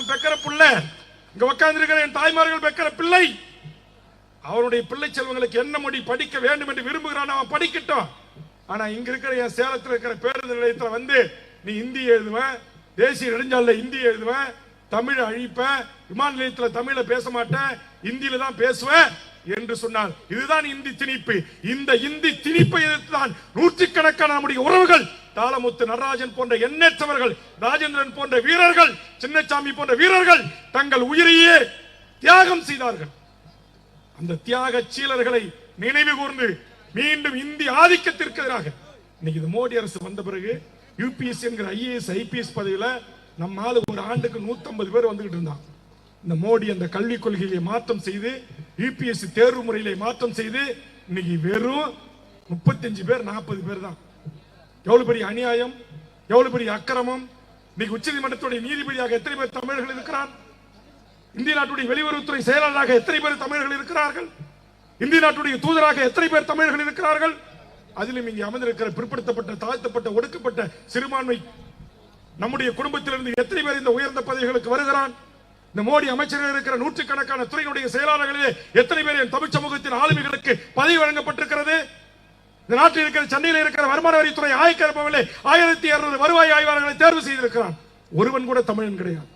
நான் பெக்கிற பிள்ளை இங்க உட்கார்ந்து இருக்கிற என் தாய்மார்கள் பெக்கிற பிள்ளை அவருடைய பிள்ளை செல்வங்களுக்கு என்ன மொழி படிக்க வேண்டும் என்று விரும்புகிறான் அவன் படிக்கட்டும். ஆனா இங்க இருக்கிற என் சேலத்தில் இருக்கிற பேருந்து நிலையத்துல வந்து நீ இந்தி எழுதுவேன் தேசிய நெடுஞ்சாலையில் இந்தி எழுதுவேன் தமிழை அழிப்பேன் விமான நிலையத்துல தமிழை பேச மாட்டேன் இந்தியில தான் பேசுவேன் என்று சொன்னால் இதுதான் இந்தி திணிப்பு. இந்த இந்தி திணிப்பை எதிர்த்து தான் நூற்றுக்கணக்கான நம்முடைய உறவுகள் தாளமுத்து நடராஜன் போன்ற எண்ணற்றவர்கள் ராஜேந்திரன் போன்ற வீரர்கள் சின்னசாமி போன்ற வீரர்கள் தங்கள் உயிரையே தியாகம் செய்தார்கள். அந்த தியாக சீலர்களை நினைவு கூர்ந்து மீண்டும் இந்தி ஆதிக்கத்திற்கு எதிராக இன்னைக்கு இது மோடி அரசு வந்த பிறகு யூபிஎஸ் என்கிற ஐஏஎஸ் ஐபிஎஸ் பதவியில நம்ம ஆளு ஒரு ஆண்டுக்கு 150 பேர் வந்துகிட்டு இருந்தான் இந்த மோடி அந்த கல்விக் கொள்கையை மாற்றம் செய்து யூபிஎஸ்சி தேர்வு முறையிலே மாற்றம் செய்து இன்னைக்கு வெறும் 35 பேர் 40 பேர் தான். எவ்வளவு பெரிய அநியாயம் எவ்வளவு பெரிய அக்கிரமம் இன்னைக்கு உச்சநீதிமன்றத்துடைய நீதிபதியாக எத்தனை பேர் தமிழர்கள் இருக்கிறார்? இந்திய நாட்டுடைய வெளியுறவுத்துறை செயலாளராக எத்தனை பேர் தமிழர்கள் இருக்கிறார்கள்? இந்திய நாட்டுடைய தூதராக எத்தனை பேர் தமிழர்கள் இருக்கிறார்கள்? அதிலும் இங்கே அமர்ந்திருக்கிற பிற்படுத்தப்பட்ட தாழ்த்தப்பட்ட ஒடுக்கப்பட்ட சிறுபான்மை நம்முடைய குடும்பத்திலிருந்து எத்தனை பேர் இந்த உயர்ந்த பதவிகளுக்கு வருகிறான் இந்த மோடி அமைச்சர்கள் இருக்கிற நூற்றுக்கணக்கான துறையினுடைய செயலாளர்களிலே எத்தனை பேர் என் தமிழ் சமூகத்தின் ஆளுமைகளுக்கு பதவி வழங்கப்பட்டிருக்கிறது? இந்த நாட்டில் இருக்கிற சென்னையில் இருக்கிற வருமான வரித்துறை ஆய்க்கிறப்பவில்லை ஆயிரத்தி இருநூறு வருவாய் ஆய்வாளர்களை தேர்வு செய்திருக்கிறான். ஒருவன் கூட தமிழன் கிடையாது.